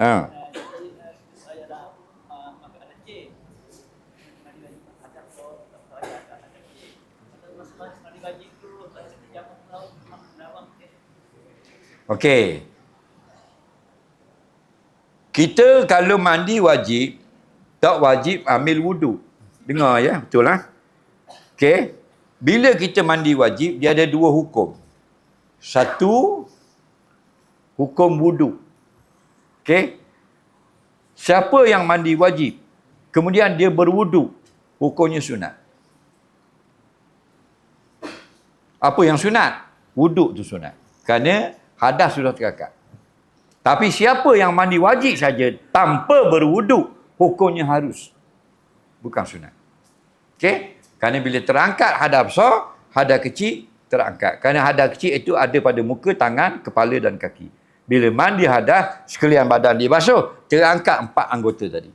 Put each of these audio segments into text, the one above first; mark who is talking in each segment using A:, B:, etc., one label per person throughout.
A: Ha. Okey. Kita kalau mandi wajib, tak wajib ambil wudu. Dengar ya, betul lah. Okey. Bila kita mandi wajib, dia ada dua hukum. Satu, hukum wudu. Okey. Siapa yang mandi wajib, kemudian dia berwudu, hukumnya sunat. Apa yang sunat? Wuduk tu sunat. Kerana hadas sudah terangkat. Tapi siapa yang mandi wajib saja tanpa berwuduk, hukumnya harus. Bukan sunat. Okey? Kerana bila terangkat hadas besar, hadas kecil terangkat. Kerana hadas kecil itu ada pada muka, tangan, kepala dan kaki. Bila mandi hadas, sekalian badan dia basuh, terangkat empat anggota tadi.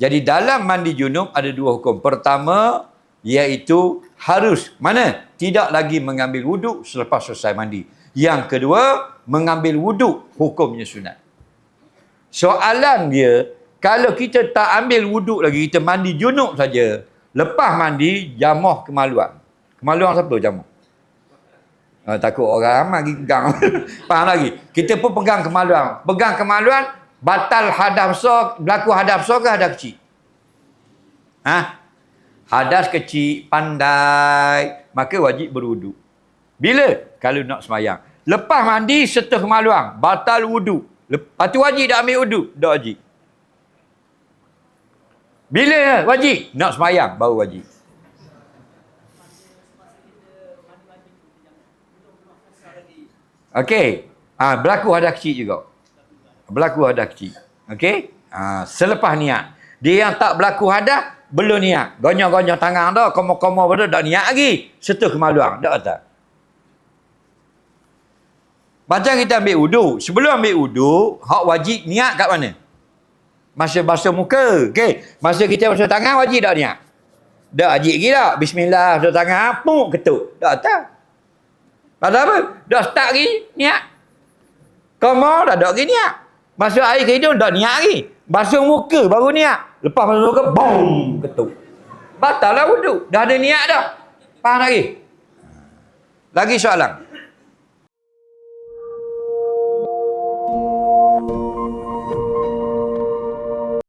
A: Jadi dalam mandi junub ada dua hukum. Pertama, iaitu harus mana? Tidak lagi mengambil wuduk selepas selesai mandi. Yang kedua, mengambil wuduk hukumnya sunat. Soalan dia, kalau kita tak ambil wuduk lagi, kita mandi junub saja. Lepas mandi, jamuh kemaluan. Kemaluan siapa jamuh? Ah, takut orang ramai pegang. Faham lagi? Kita pun pegang kemaluan. Pegang kemaluan, batal hadas besar, berlaku hadas besar ke hadas kecil? Ha? Hadas kecil, pandai, maka wajib berwuduk. Bila? Kalau nak semayang. Lepas mandi, setelah kemaluan, batal wuduk. Lepas tu wajib dah ambil wuduk? Tak wajib. Bila wajib? Nak semayang, baru wajib. Okey. Ah, berlaku hadas kecil juga. Berlaku hadas kecil. Okey? Ah, selepas niat. Dia yang tak berlaku hadas, belum niat. Gonyong-gonyong tangan dah, komo-komo pada dah niat lagi. Setelah kemaluan. Tak kata. Macam kita ambil wuduk. Sebelum ambil wuduk, hak wajib niat kat mana? Masa basuh muka. Okey. Masa kita basuh tangan, wajib tak niat? Tak wajib lagi tak? Bismillah, basuh tangan, puk, ketuk. Tak tak. Pasal apa? Dah start lagi niat. Kau mau dah tak lagi niat. Masuk air ke hidung dah niat lagi. Basuh muka baru niat. Lepas basuh muka, bong, ketuk. Batal lah wuduk. Dah ada niat dah. Faham lagi? Lagi soalan.